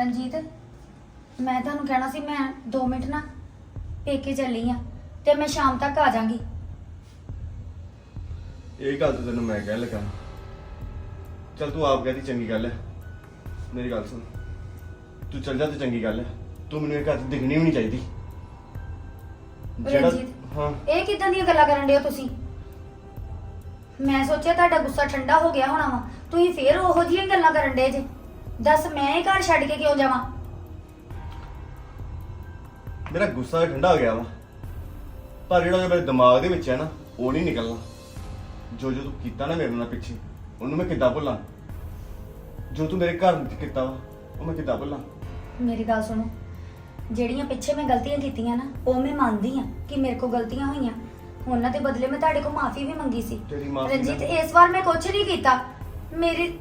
ਰਣਜੀਤ ਮੈਂ ਤੁਹਾਨੂੰ ਕਹਿਣਾ ਸੀ ਮੈਂ 2 ਮਿੰਟ ਨਾ ਪੇਕੇ ਚੱਲੀ ਆ ਤੇ ਮੈਂ ਸ਼ਾਮ ਤੱਕ ਆ ਜਾਾਂਗੀ। ਇਹ ਗੱਲ ਤਾਂ ਤੈਨੂੰ ਮੈਂ ਕਹਿ ਲੱਗਾ। ਚੱਲ ਤੂੰ ਆਪ ਕਹਦੀ ਚੰਗੀ ਗੱਲ ਹੈ। ਮੇਰੀ ਗੱਲ ਸੁਣ। ਤੂੰ ਚੱਲ ਜਾ ਤੇ ਚੰਗੀ ਗੱਲ ਹੈ। ਤੂੰ ਮੈਨੂੰ ਇਹ ਘਰ 'ਚ ਦਿਖਣੀ ਵੀ ਨਹੀਂ ਚਾਹੀਦੀ। ਰਣਜੀਤ ਹਾਂ। ਇਹ ਕਿਦਾਂ ਦੀਆਂ ਗੱਲਾਂ ਕਰਨ ਡਏ ਹੋ ਤੁਸੀਂ? ਮੈਂ ਸੋਚਿਆ ਤੁਹਾਡਾ ਗੁੱਸਾ ਠੰਡਾ ਹੋ ਗਿਆ ਹੋਣਾ ਵਾ। ਤੁਸੀਂ ਫੇਰ ਉਹੋ ਜਿਹੀਆਂ ਗੱਲਾਂ ਕਰਨ ਡਏ ਜੇ। ਦੱਸ ਮੈਂ ਇਹ ਘਰ ਛੱਡ ਕੇ ਕਿਉਂ ਜਾਵਾਂ? ਮੇਰਾ ਗੁੱਸਾ ਠੰਡਾ ਹੋ ਗਿਆ ਵਾ। ਪਰ ਜਿਹੜਾ ਮੇਰੇ ਦਿਮਾਗ ਦੇ ਵਿੱਚ ਹੈ ਨਾ ਉਹ ਨਹੀਂ ਨਿਕਲਣਾ। ਜੋ ਜੋ ਤੂੰ ਕੀਤਾ ਨਾ ਮੇਰੇ ਨਾਲ ਪਿੱਛੇ ਉਹਨੂੰ ਮੈਂ ਕਿੱਦਾਂ ਭੁੱਲਾਂ? ਜੋ ਤੂੰ ਮੇਰੇ ਘਰ ਵਿੱਚ ਕੀਤਾ ਵਾ ਉਹ ਮੈਂ ਕਿੱਦਾਂ ਭੁੱਲਾਂ? ਮੇਰੀ ਗੱਲ ਸੁਣੋ। ਜਿਹੜੀਆਂ ਪਿੱਛੇ ਮੈਂ ਗਲਤੀਆਂ ਕੀਤੀਆਂ ਨਾ ਉਹ ਮੈਂ ਮੰਨਦੀ ਆ ਕਿ ਮੇਰੇ ਕੋਲ ਗਲਤੀਆਂ ਹੋਈਆਂ। ਉਹਨਾਂ ਦੇ ਬਦਲੇ ਮੈਂ ਤੁਹਾਡੇ ਕੋਲ ਮਾਫੀ ਵੀ ਮੰਗੀ ਸੀ। ਤੇਰੀ ਮਾਫ਼ੀ ਰਣਜੀਤ ਇਸ ਵਾਰ ਮੈਂ ਕੁਝ ਨਹੀਂ ਕੀਤਾ। ਮੇਰੇ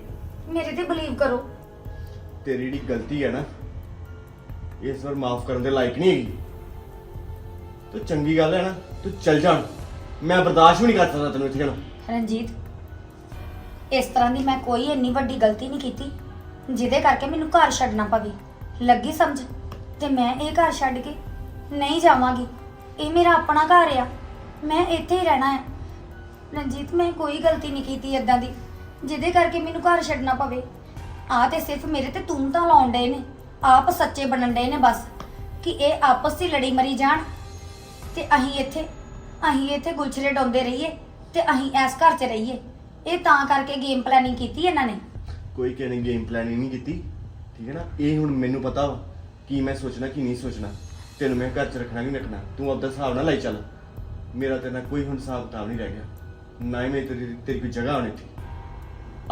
ਮੇਰੇ ਤੇ ਬਲੀਵ ਕਰੋ। ਤੇਰੀ ਜਿਹੜੀ ਗਲਤੀ ਹੈ ਨਾ, ਇਸ ਵਾਰ ਮਾਫ ਕਰਨ ਦੇ ਲਾਇਕ ਨਹੀਂ ਹੈਗੀ। ਤੂੰ ਚੰਗੀ ਗੱਲ ਹੈ ਨਾ, ਤੂੰ ਚੱਲ ਜਾ ਮੈਂ ਬਰਦਾਸ਼ਤ ਵੀ ਨਹੀਂ ਕਰ ਸਕਦਾ ਤੈਨੂੰ ਇੱਥੇ ਕਹਿਣਾ। ਰਣਜੀਤ, ਇਸ ਤਰ੍ਹਾਂ ਦੀ ਮੈਂ ਕੋਈ ਇੰਨੀ ਵੱਡੀ ਗਲਤੀ ਨਹੀਂ ਕੀਤੀ, ਜਿਹਦੇ ਕਰਕੇ ਮੈਨੂੰ ਘਰ ਛੱਡਣਾ ਪਵੇ। ਲੱਗੀ ਸਮਝ? ਤੇ ਮੈਂ ਇਹ ਘਰ ਛੱਡ ਕੇ ਨਹੀਂ ਜਾਵਾਂਗੀ। ਇਹ ਮੇਰਾ ਆਪਣਾ ਘਰ ਆ। ਮੈਂ ਇੱਥੇ ਹੀ ਰਹਿਣਾ ਹੈ। ਰਣਜੀਤ, ਮੈਂ ਕੋਈ ਗਲਤੀ ਨਹੀਂ ਕੀਤੀ ਇਦਾਂ ਦੀ, ਜਿਹਦੇ ਕਰਕੇ ਮੈਨੂੰ ਘਰ ਛੱਡਣਾ ਪਵੇ। ਆ ਤੇ ਸਿਰਫ ਮੇਰੇ ਤੇ ਤੂੰ ਤਾਂ ਲਾਉਣ ਡਏ ਨੇ। ਆਪ ਸੱਚੇ ਬਣਨ ਡਏ ਨੇ ਬਸ, ਕਿ ਇਹ ਆਪਸ 'ਚ ਹੀ ਲੜੀ ਮਰੀ ਜਾਣ। ਤੇ ਅਸੀਂ ਇੱਥੇ ਅਸੀਂ ਇੱਥੇ ਗੁਲਛਰੇ ਡਾਉਂਦੇ ਰਹੀਏ ਤੇ ਅਸੀਂ ਇਸ ਘਰ 'ਚ ਰਹੀਏ। ਇਹ ਤਾਂ ਕਰਕੇ ਗੇਮ ਪਲੈਨਿੰਗ ਕੀਤੀ ਇਹਨਾਂ ਨੇ। ਕੋਈ ਕਿਸੇ ਨੇ ਗੇਮ ਪਲਾਨਿੰਗ ਨਹੀਂ ਕੀਤੀ, ਠੀਕ ਹੈ ਨਾ? ਇਹ ਹੁਣ ਮੈਨੂੰ ਪਤਾ ਵਾ, ਕਿ ਮੈਂ ਸੋਚਣਾ, ਕਿ ਨਹੀਂ ਸੋਚਣਾ। ਤੈਨੂੰ ਮੈਂ ਘਰ 'ਚ ਰੱਖਣਾ ਨਹੀਂ ਰੱਖਣਾ, ਤੂੰ ਆਪਦਾ ਹਿਸਾਬ ਨਾਲ ਲਈ ਚੱਲ। ਮੇਰਾ ਤੇਰੇ ਨਾਲ ਕੋਈ ਹੁਣ ਹਿਸਾਬ ਕਿਤਾਬ ਨਹੀਂ ਰਹਿ ਗਿਆ। ਨਾ ਹੀ ਮੇਰੀ ਤੇਰੀ ਤੇਰੀ ਕੋਈ ਜਗ੍ਹਾ ਹੋਣੀ ਇੱਥੇ।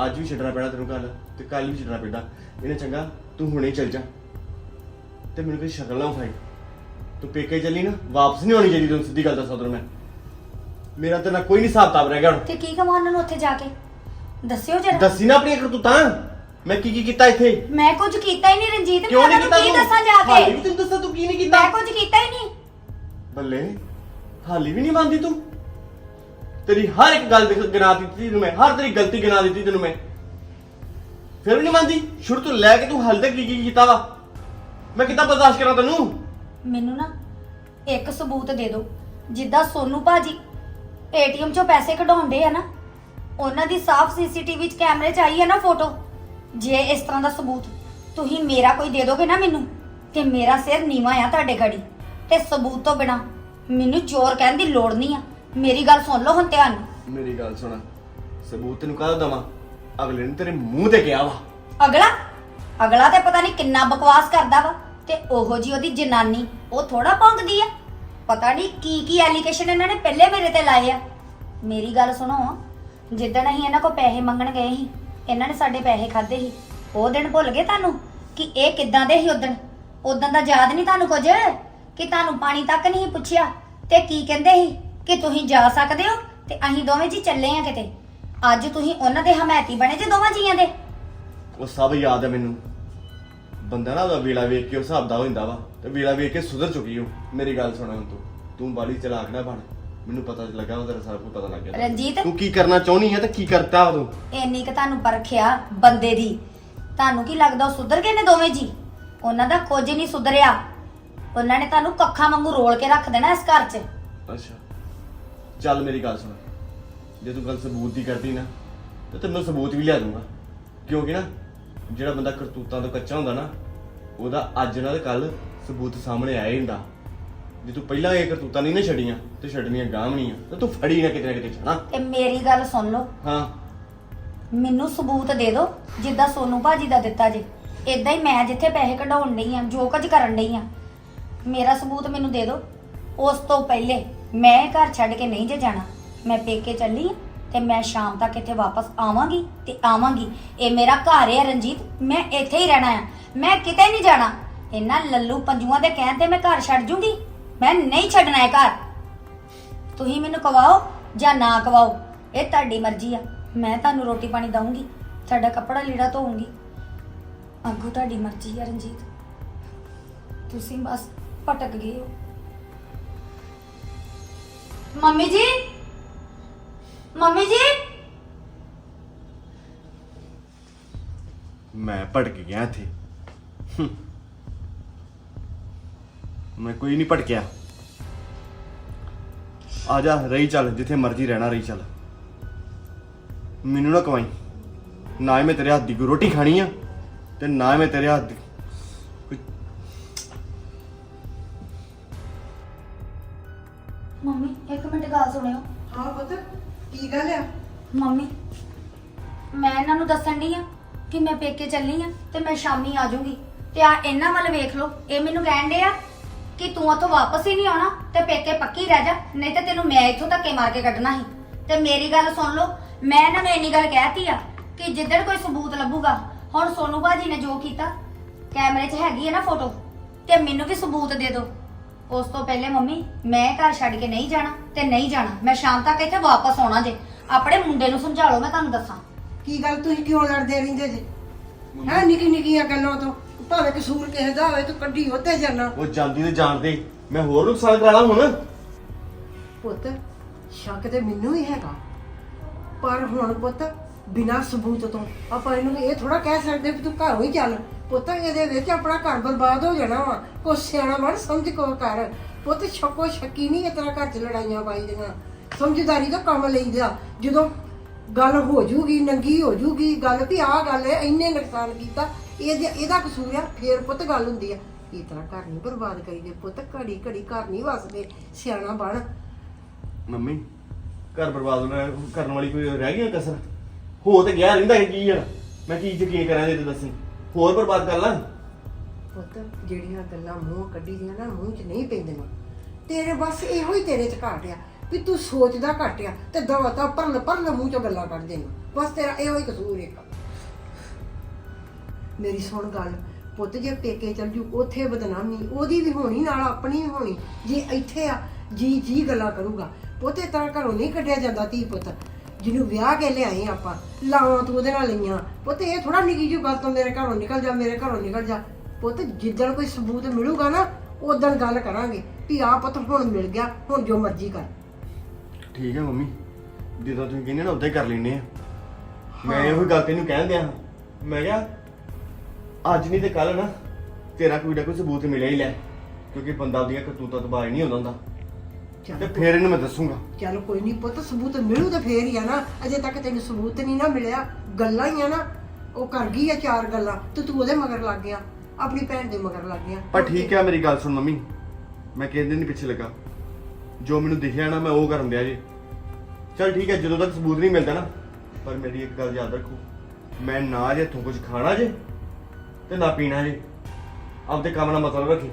ਅੱਜ ਵੀ ਛੱਡਣਾ ਪੈਣਾ ਤੈਨੂੰ ਕੱਲ ਤੇ ਕੱਲ ਵੀ ਛੱਡਣਾ ਪੈਂਦਾ। ਇਹਨੇ ਚੰਗਾ ਤੂੰ ਹੁਣੇ ਚੱਲ ਜਾ। ਤੇ ਮੈਨੂੰ ਕੋਈ ਸ਼ਕਲ ਨਾ ਉਠਾਈ ਤੂੰ ਪੇਕੇ ਚੱਲੀ ਨਾ ਵਾਪਸ ਨਹੀਂ ਆਉਣੀ ਚਾਹੀਦੀ ਤੈਨੂੰ ਸਿੱਧੀ ਗੱਲ ਦੱਸਾਂ ਤੈਨੂੰ ਮੈਂ। ਮੇਰਾ ਤੇਰੇ ਨਾਲ ਕੋਈ ਨਹੀਂ ਹਿਸਾਬ ਕਿਤਾਬ ਰਹਿ ਗਿਆ ਹੁਣ। ਤੇ ਕੀ ਕਮਾਂ ਉਹਨਾਂ ਨੂੰ ਉੱਥੇ ਜਾ ਕੇ? ਦੱਸਿਓ ਜਰਾ। ਦੱਸੀ ਨਾ ਆਪਣੀ ਕਰਤੂਤਾਂ ਮੈਂ ਕੀ ਕੀ ਕੀਤਾ ਇੱਥੇ? ਮੈਂ ਕੁਝ ਕੀਤਾ ਹੀ ਨਹੀਂ ਰਣਜੀਤ ਮੈਂ ਨਹੀਂ ਨੂੰ ਕੀ ਤੂੰ ਦੱਸਾਂ ਜਾ ਹਾਲੀ ਵੀ ਕੇ ਤੈਨੂੰ ਦੱਸਾਂ ਤੂੰ ਕੀ ਨਹੀਂ ਕੀਤਾ? ਮੈਂ ਕੁਝ ਕੀਤਾ ਹੀ ਨਹੀਂ। ਬੱਲੇ ਹਾਲੀ ਵੀ ਨਹੀਂ ਮੰਨਦੀ ਤੂੰ। ਤੇਰੀ ਹਰ ਇੱਕ ਗੱਲ ਦੇਖ ਗਿਣਾ ਦਿੱਤੀ ਤੈਨੂੰ ਮੈਂ। ਹਰ ਤੇਰੀ ਗਲਤੀ ਗਿਣਾ ਦਿੱਤੀ ਤੈਨੂੰ ਮੈਂ। ਫਿਰ ਵੀ ਨਹੀਂ ਮੰਨਦੀ? ਸ਼ੁਰੂ ਤੋਂ ਲੈ ਕੇ ਤੂੰ ਹਾਲੇ ਤੱਕ ਕੀ ਕੀ ਕੀਤਾ ਵਾ? ਮੈਂ ਕਿੱਦਾਂ ਬਰਦਾਸ਼ਤ ਕਰਾਂ ਤੈਨੂੰ? ਮੈਨੂੰ ਨਾ ਇੱਕ ਸਬੂਤ ਦੇ ਦਿਓ। ਜਿੱਦਾਂ ਸੋਨੂ ਭਾਜੀ ਏਟੀਐਮ ਚੋਂ ਪੈਸੇ ਕਢਾਉਂਦੇ ਆ ਨਾ ਉਹਨਾਂ ਦੀ ਸਾਫ਼ ਸੀਸੀਟੀਵੀ 'ਚ ਕੈਮਰੇ 'ਚ ਆਈ ਹੈ ਨਾ ਫੋਟੋ। ਜੇ ਇਸ ਤਰ੍ਹਾਂ ਦਾ ਸਬੂਤ ਤੁਸੀਂ ਮੇਰਾ ਕੋਈ ਦੇ ਦੋਗੇ ਨਾ ਮੈਨੂੰ ਤੇ ਮੇਰਾ ਸਿਰ ਨੀਵਾ ਆ ਤੁਹਾਡੇ ਗੜੀ ਤੇ ਸਬੂਤ ਤੋਂ ਬਿਨਾ ਮੈਨੂੰ ਚੋਰ ਕਹਿਣ ਦੀ ਲੋੜ ਨਹੀਂ ਆ। ਮੇਰੀ ਗੱਲ ਸੁਣ ਲਓ ਹੁਣ ਧਿਆਨ ਨਾਲ। ਮੇਰੀ ਗੱਲ ਸੁਣ। ਸਬੂਤ ਤੈਨੂੰ ਕਾਹਦਾ ਦਵਾਂ? ਅਗਲੇ ਨੇ ਤੇਰੇ ਮੂੰਹ ਤੇ ਕਿਹਾ ਵਾ। ਅਗਲਾ? ਅਗਲਾ ਤੇ ਪਤਾ ਨਹੀਂ ਕਿੰਨਾ ਬਕਵਾਸ ਕਰਦਾ ਵਾ ਤੇ ਉਹੋ ਜੀ ਉਹਦੀ ਜਨਾਨੀ, ਉਹ ਥੋੜਾ ਭੌਂਕਦੀ ਆ। ਪਤਾ ਨਹੀਂ ਕੀ ਕੀ ਐਲੀਗੇਸ਼ਨ ਇਹਨਾਂ ਨੇ ਪਹਿਲੇ ਮੇਰੇ ਤੇ ਲਾਏ ਆ। ਮੇਰੀ ਗੱਲ ਸੁਣੋ, ਜਿੱਦਣ ਅਸੀਂ ਇਹਨਾਂ ਕੋ ਪੈਸੇ ਮੰਗਣ ਗਏ ਸੀ, ਇਹਨਾਂ ਨੇ ਸਾਡੇ ਪੈਸੇ ਖਾਦੇ ਸੀ। ਉਹ ਦਿਨ ਭੁੱਲ ਗਏ ਤੁਹਾਨੂੰ ਕਿ ਇਹ ਕਿੱਦਾਂ ਦੇ ਸੀ ਉਦਣ? ਉਦੋਂ ਦਾ ਯਾਦ ਨਹੀਂ ਤੁਹਾਨੂੰ ਕੁਝ? ਕਿ ਤੁਹਾਨੂੰ ਪਾਣੀ ਤੱਕ ਨਹੀਂ ਪੁੱਛਿਆ? ਤੇ ਕੀ ਕਹਿੰਦੇ ਸੀ? ਕਿ ਤੁਸੀਂ ਜਾ ਸਕਦੇ ਹੋ? ਤੇ ਅਸੀਂ ਦੋਵੇਂ ਜੀ ਚੱਲੇ ਆ ਕਿਤੇ। ਅੱਜ ਤੁਸੀਂ ਉਹਨਾਂ ਦੇ ਹਮਾਇਤੀ ਬਣੇ ਜੇ ਦੋਵਾਂ ਜੀਆਂ ਦੇ? ਉਹ ਸਭ ਯਾਦ ਹੈ ਮੈਨੂੰ। ਬੰਦਾ ਨਾ ਉਹਦਾ ਵੇਲਾ ਵੇਖ ਕੇ ਉਸ ਹਿਸਾਬ ਦਾ ਹੋ ਜਾਂਦਾ ਵਾ ਤੇ ਵੇਲਾ ਵੇਖ ਕੇ ਸੁਧਰ ਚੁੱਕੀ ਹੋ ਮੇਰੀ ਗੱਲ ਸੁਣਾ ਹੁਣ ਤੂੰ। ਤੂੰ ਬਾਲੀ ਚਲਾਕ ਨਾ ਬਣ। ਮੈਨੂੰ ਪਤਾ ਲੱਗਾ ਉਹਦਾ ਸਾਰਾ ਕੁਝ ਪਤਾ ਲੱਗ ਗਿਆ। ਰਣਜੀਤ। ਤੂੰ ਕੀ ਕਰਨਾ ਚਾਹੁੰਦੀ ਹੈ ਤੇ ਕੀ ਕਰਤਾ ਵਾ ਤੂੰ? ਇੰਨੀ ਕਿ ਤੁਹਾਨੂੰ ਪਰਖਿਆ ਬੰਦੇ ਦੀ। ਤੁਹਾਨੂੰ ਕੀ ਲੱਗਦਾ ਉਹ ਸੁਧਰ ਗਏ ਨੇ ਦੋਵੇਂ ਜੀ? ਉਹਨਾਂ ਦਾ ਕੁਝ ਨਹੀਂ ਸੁਧਰਿਆ। ਉਹਨਾਂ ਨੇ ਤੁਹਾਨੂੰ ਕੱਖਾਂ ਵਾਂਗੂ ਰੋਲ ਕੇ ਰੱਖ ਦੇਣਾ ਇਸ ਘਰ 'ਚ। ਅੱਛਾ। ਚੱਲ ਮੇਰੀ ਗੱਲ ਸੁਣ। ਜੇ ਤੂੰ ਗੱਲ ਸਬੂਤ ਦੀ ਕਰਦੀ ਨਾ ਤੇ ਤੈਨੂੰ ਸਬੂਤ ਵੀ ਲਿਆ ਦੂੰਗਾ ਕਿਉਂਕਿ ਨਾ ਜਿਹੜਾ ਬੰਦਾ ਕਰਤੂਤਾਂ ਤੋਂ ਕੱਚਾ ਹੁੰਦਾ ਨਾ ਉਹਦਾ ਅੱਜ ਨਾਲ ਕੱਲ ਸਬੂਤ ਸਾਹਮਣੇ ਹੀ ਹੁੰਦਾ। ਜੇ ਤੂੰ ਪਹਿਲਾਂ ਇਹ ਕਰਤੂਤਾਂ ਨਹੀਂ ਨਾ ਛੱਡੀਆਂ ਤੇ ਛੱਡਣੀਆਂ ਗਾਮਣੀਆਂ ਤੇ ਤੂੰ ਫੜੀ ਨਾ ਕਿਤੇ ਨਾ ਕਿਤੇ ਛਣਾ ਤੇ ਮੇਰੀ ਗੱਲ ਸੁਣ ਲਓ। ਹਾਂ। ਮੈਨੂੰ ਸਬੂਤ ਦੇ ਦਿਓ ਜਿੱਦਾਂ ਸੋਨੂ ਭਾਜੀ ਦਾ ਦਿੱਤਾ ਜੇ। ਇਦਾਂ ਹੀ ਮੈਂ ਜਿੱਥੇ ਪੈਸੇ ਕਢਾਉਣ ਡਈ ਆ ਜੋ ਕੁਝ ਕਰਨ ਡਈ ਆ ਮੇਰਾ ਸਬੂਤ ਮੈਨੂੰ ਦੇ ਦਿਓ ਉਸ ਤੋਂ ਪਹਿਲੇ ਮੈਂ ਇਹ ਘਰ ਛੱਡ ਕੇ ਨਹੀਂ ਜੇ ਜਾਣਾ। ਮੈਂ ਪੇਕੇ ਚੱਲੀ ਆਂ ਤੇ ਮੈਂ ਸ਼ਾਮ ਤੱਕ ਇੱਥੇ ਵਾਪਸ ਆਵਾਂਗੀ ਤੇ ਆਵਾਂਗੀ। ਇਹ ਮੇਰਾ ਘਰ ਹੈ ਰਣਜੀਤ, ਮੈਂ ਇੱਥੇ ਹੀ ਰਹਿਣਾ ਆ। ਮੈਂ ਕਿਤੇ ਨਹੀਂ ਜਾਣਾ। ਇਹਨਾਂ ਲੱਲੂ ਪੰਜੂਆਂ ਦੇ ਕਹਿਣ ਤੇ ਮੈਂ ਘਰ ਛੱਡ ਜੂੰਗੀ। ਮੈਂ ਨਹੀਂ ਛੱਡਣਾ ਇਹ ਘਰ। ਤੁਸੀਂ ਮੈਨੂੰ ਕਵਾਓ ਜਾਂ ਨਾ ਕਵਾਓ, ਇਹ ਤੁਹਾਡੀ ਮਰਜ਼ੀ ਆ। ਮੈਂ ਤੁਹਾਨੂੰ ਰੋਟੀ ਪਾਣੀ ਦਊਂਗੀ, ਤੁਹਾਡਾ ਕੱਪੜਾ ਲੀੜਾ ਧੋਉਂਗੀ ਅੱਗੋਂ ਤੁਹਾਡੀ ਮਰਜ਼ੀ ਆ ਰਣਜੀਤ। ਤੁਸੀਂ ਬਸ ਭਟਕ ਗਏ ਹੋ। ਮੰਮੀ ਜੀ ਮੰਮੀ ਜੀ? ਮੈਂ ਭਟਕ ਗਿਆ ਇੱਥੇ। ਮੈਂ ਕੋਈ ਨਹੀਂ ਭਟਕਿਆ। ਆ ਜਾ ਰਹੀ ਚੱਲ ਜਿੱਥੇ ਮਰਜ਼ੀ ਰਹਿਣਾ ਰਹੀ ਚੱਲ। ਮੈਨੂੰ ਨਾ ਕਮਾਈ। ਨਾ ਹੀ ਮੈਂ ਤੇਰੇ ਹੱਥ ਦੀ ਕੋਈ ਰੋਟੀ ਖਾਣੀ ਆ ਤੇ ਨਾ ਹੀ ਮੈਂ ਤੇਰੇ ਹੱਥ ਦੀ ਮੰਮੀ ਇੱਕ ਮਿੰਟ ਗੱਲ ਸੁਣਿਓ। ਹਾਂ ਪੁੱਤ। ਕੀ ਗੱਲ ਆ? ਮੰਮੀ, ਮੈਂ ਇਹਨਾਂ ਨੂੰ ਦੱਸਣ ਡਈ ਆ ਕਿ ਮੈਂ ਪੇਕੇ ਚੱਲੀ ਆ ਤੇ ਮੈਂ ਸ਼ਾਮੀ ਆ ਜਾਊਂਗੀ। ਤੇ ਆ ਇਹਨਾਂ ਵੱਲ ਵੇਖ ਲਓ, ਇਹ ਮੈਨੂੰ ਕਹਿਣ ਡੇ ਆ ਕਿ ਤੂੰ ਉੱਥੋਂ ਵਾਪਸ ਹੀ ਨਹੀਂ ਆਉਣਾ ਤੇ ਪੇਕੇ ਪੱਕੀ ਰਹਿ ਜਾ, ਨਹੀਂ ਤੇ ਤੈਨੂੰ ਮੈਂ ਇੱਥੋਂ ਧੱਕੇ ਮਾਰ ਕੇ ਕੱਢਣਾ ਸੀ। ਤੇ ਮੇਰੀ ਗੱਲ ਸੁਣ ਲਓ, ਮੈਂ ਇਹਨਾਂ ਨੂੰ ਇੰਨੀ ਗੱਲ ਕਹਿਤੀ ਆ ਕਿ ਜਿੱਦਣ ਕੋਈ ਸਬੂਤ ਲੱਭੂਗਾ, ਹੁਣ ਸੋਨੂ ਬਾਜੀ ਨੇ ਜੋ ਕੀਤਾ, ਕੈਮਰੇ 'ਚ ਹੈਗੀ ਹੈ ਨਾ ਫੋਟੋ, ਤੇ ਮੈਨੂੰ ਵੀ ਸਬੂਤ ਦੇ ਦਿਓ। ਉਸ ਤੋਂ ਪਹਿਲੇ ਮੰਮੀ ਮੈਂ ਘਰ ਛੱਡ ਕੇ ਨਹੀਂ ਜਾਣਾ ਤੇ ਨਹੀਂ ਜਾਣਾ। ਮੈਂ ਸ਼ਾਮ ਤੱਕ ਇੱਥੇ ਵਾਪਸ ਆਉਣਾ ਜੇ। ਆਪਣੇ ਮੁੰਡੇ ਨੂੰ ਸਮਝਾ ਲਓ ਮੈਂ ਤੁਹਾਨੂੰ ਦੱਸਾਂ। ਕੀ ਗੱਲ ਤੁਸੀਂ ਕਿਉਂ ਲੜਦੇ ਰਹਿੰਦੇ ਜੇ? ਹੈ ਨਿੱਕੀ ਨਿੱਕੀਆਂ ਗੱਲਾਂ ਤੋਂ। ਭਾਵੇਂ ਕਸੂਰ ਕਿਸੇ ਦਾ ਹੋਵੇ ਤੂੰ ਕੱਢੀ ਉੱਤੇ ਜਾਣਾ। ਉਹ ਜਾਂਦੀ ਤੇ ਜਾਣਦੇ ਮੈਂ ਹੋਰ ਨੁਕਸਾਨ ਕਰਾਣਾ ਹੁਣ। ਪੁੱਤ ਸ਼ੱਕ ਤੇ ਮੈਨੂੰ ਹੀ ਹੈਗਾ। ਪਰ ਹੁਣ ਪੁੱਤ ਬਿਨਾਂ ਸਬੂਤ ਤੋਂ ਆਪਾਂ ਇਹਨੂੰ ਇਹ ਥੋੜਾ ਕਹਿ ਸਕਦੇ ਵੀ ਤੂੰ ਘਰੋਂ ਹੀ ਚੱਲ। ਪੁੱਤ ਇਹਦੇ ਵਿੱਚ ਆਪਣਾ ਘਰ ਬਰਬਾਦ ਹੋ ਜਾਣਾ ਵਾ। ਕੁਛ ਸਿਆਣਾ ਬਣ, ਸਮਝ ਕੋ ਕਰ ਪੁੱਤ ਸ਼ੱਕੋ ਸ਼ੱਕੀ ਨਹੀਂ ਇਤਨਾ ਘਰ ਚ ਲੜਾਈਆਂ ਪਾਈਦੀਆਂ ਸਮਝਦਾਰੀ ਤੋਂ ਕੰਮ ਲਈਦਾ। ਜਦੋਂ ਗੱਲ ਹੋ ਜੂਗੀ, ਨੰਗੀ ਹੋ ਜੂਗੀ ਗੱਲ ਵੀ, ਆਹ ਗੱਲ ਹੈ, ਇੰਨੇ ਨੁਕਸਾਨ ਕੀਤਾ, ਇਹਦੇ ਇਹਦਾ ਕਸੂਰ ਆ, ਫੇਰ ਪੁੱਤ ਗੱਲ ਹੁੰਦੀ ਆ। ਇਸ ਤਰ੍ਹਾਂ ਘਰ ਨਹੀਂ ਬਰਬਾਦ ਕਰੀਦੇ। ਪੁੱਤ ਘੜੀ ਘੜੀ ਘਰ ਨਹੀਂ ਵਸਦੇ। ਸਿਆਣਾ ਬਣ। ਮੰਮੀ, ਘਰ ਬਰਬਾਦ ਹੋਣਾ ਕਰਨ ਵਾਲੀ ਕੋਈ ਰਹਿ ਗਈ ਆ ਕਸਰ? ਹੋ ਤੇ ਗਿਆ, ਰਹਿੰਦਾ ਇਹ ਕੀ ਆ? ਮੈਂ ਕੀ ਯਕੀਨ ਕਰਾਂ ਜੇ ਤੇ ਦੱਸੀ ਹੋਰ ਬਰਬਾਦ ਕਰ ਲਾਂ। ਪੁੱਤ, ਜਿਹੜੀਆਂ ਗੱਲਾਂ ਮੂੰਹ ਕੱਢੀ ਦੀਆਂ ਨਾ, ਮੂੰਹ 'ਚ ਨਹੀਂ ਪੈਂਦੀਆਂ। ਤੇਰੇ ਬਸ ਇਹੋ ਹੀ ਤੇਰੇ 'ਚ ਘਾਟ ਆ, ਵੀ ਤੂੰ ਸੋਚਦਾ ਘੱਟ ਆ ਤੇ ਦਵਾ ਤਾਂ ਪਰਲ ਮੂੰਹ 'ਚੋਂ ਗੱਲਾਂ ਕੱਢ ਦੇਣਾ ਬਸ ਤੇਰਾ ਇਹੋ ਹੀ ਕਸੂਰ ਇੱਕ ਮੇਰੀ ਸੁਣ ਗੱਲ, ਪੁੱਤ, ਜੇ ਪੇਕੇ ਚੱਲ ਜੂ, ਉਥੇ ਬਦਨਾਮੀ, ਉਹਦੀ ਵੀ ਹੋਣੀ, ਨਾਲ ਆਪਣੀ ਵੀ ਹੋਣੀ। ਜੇ ਇੱਥੇ ਆ, ਜੀ ਜੀ ਗੱਲਾਂ ਕਰੂਗਾ। ਪੁੱਤ, ਇਸ ਘਰੋਂ ਨਹੀਂ ਕੱਢਿਆ ਜਾਂਦਾ ਧੀ ਪੁੱਤ। ਜਿਹਨੂੰ ਵਿਆਹ ਕੇ ਲਿਆਏ ਆਪਾਂ ਲਾਵਾਂ ਤੂੰ ਉਹਦੇ ਨਾਲ ਲਈਆਂ। ਪੁੱਤ ਇਹ ਥੋੜਾ ਨਿੱਕੀ ਜਿਹੀ ਗੱਲ ਤੋਂ ਮੇਰੇ ਘਰੋਂ ਨਿਕਲ ਜਾ ਮੇਰੇ ਘਰੋਂ ਨਿਕਲ ਜਾ। ਪੁੱਤ ਜਿੱਦਣ ਕੋਈ ਸਬੂਤ ਮਿਲੂਗਾ ਨਾ ਉਦੋਂ ਗੱਲ ਕਰਾਂਗੇ ਵੀ ਆ ਪੁੱਤ ਹੁਣ ਮਿਲ ਗਿਆ ਹੁਣ ਜੋ ਮਰਜ਼ੀ ਕਰ। ਠੀਕ ਹੈ ਮੰਮੀ ਜਦੋਂ ਤੁਸੀਂ ਕਹਿੰਦੇ ਨਾ ਉਦਾਂ ਹੀ ਕਰ ਲੈਨੇ ਆ। ਮੈਂ ਇਹੋ ਗੱਲ ਤੈਨੂੰ ਕਹਿਣ ਦਿਆਂ। ਮੈਂ ਕਿਹਾ ਅੱਜ ਨਹੀਂ ਤੇ ਕੱਲ ਨਾ ਤੇਰਾ ਕੋਈ ਨਾ ਕੋਈ ਸਬੂਤ ਮਿਲਿਆ ਹੀ ਲੈ ਕਿਉਂਕਿ ਬੰਦਾ ਉਹਦੀਆਂ ਕਰਤੂਤਾਂ ਤੋਂ ਬਾਜ ਨਹੀਂ ਹੁੰਦਾ। ਹੁੰਦਾ ਤੇ ਚੱਲ ਫੇਰ ਇਹਨੂੰ ਮੈਂ ਦੱਸੂਗਾ। ਚੱਲ ਕੋਈ ਨਹੀਂ ਪੁੱਤ ਸਬੂਤ ਮਿਲੂ ਤਾਂ ਫੇਰ ਹੀ ਆ ਨਾ। ਅਜੇ ਤੱਕ ਤੈਨੂੰ ਸਬੂਤ ਨਹੀਂ ਨਾ ਮਿਲਿਆ। ਗੱਲਾਂ ਹੀ ਆ ਨਾ ਉਹ ਕਰ ਗਈ ਆ ਚਾਰ ਗੱਲਾਂ ਤੇ ਤੂੰ ਉਹਦੇ ਮਗਰ ਲੱਗ ਗਿਆ ਆਪਣੀ ਭੈਣ ਦੇ ਮਗਰ ਲੱਗ ਗਿਆ। ਪਰ ਠੀਕ ਹੈ ਮੇਰੀ ਗੱਲ ਸੁਣ ਮੰਮੀ। ਮੈਂ ਕਿਸੇ ਦਿਨ ਨਹੀਂ ਪਿੱਛੇ ਲੱਗਾ। ਜੋ ਮੈਨੂੰ ਦਿਖਿਆ ਨਾ ਮੈਂ ਉਹ ਕਰਨ ਦਿਆ ਜੀ। ਚਲ ਠੀਕ ਹੈ ਜਦੋਂ ਤੱਕ ਸਬੂਤ ਨਹੀਂ ਮਿਲਦਾ ਨਾ ਪਰ ਮੇਰੀ ਇੱਕ ਗੱਲ ਯਾਦ ਰੱਖੋ। ਮੈਂ ਨਾ ਜੇ ਇੱਥੋਂ ਕੁਝ ਖਾਣਾ ਜੇ ਤੇ ਨਾ ਪੀਣਾ ਜੇ ਆਪਦੇ ਕੰਮ ਨਾਲ ਮਤਲਬ ਰੱਖੀ।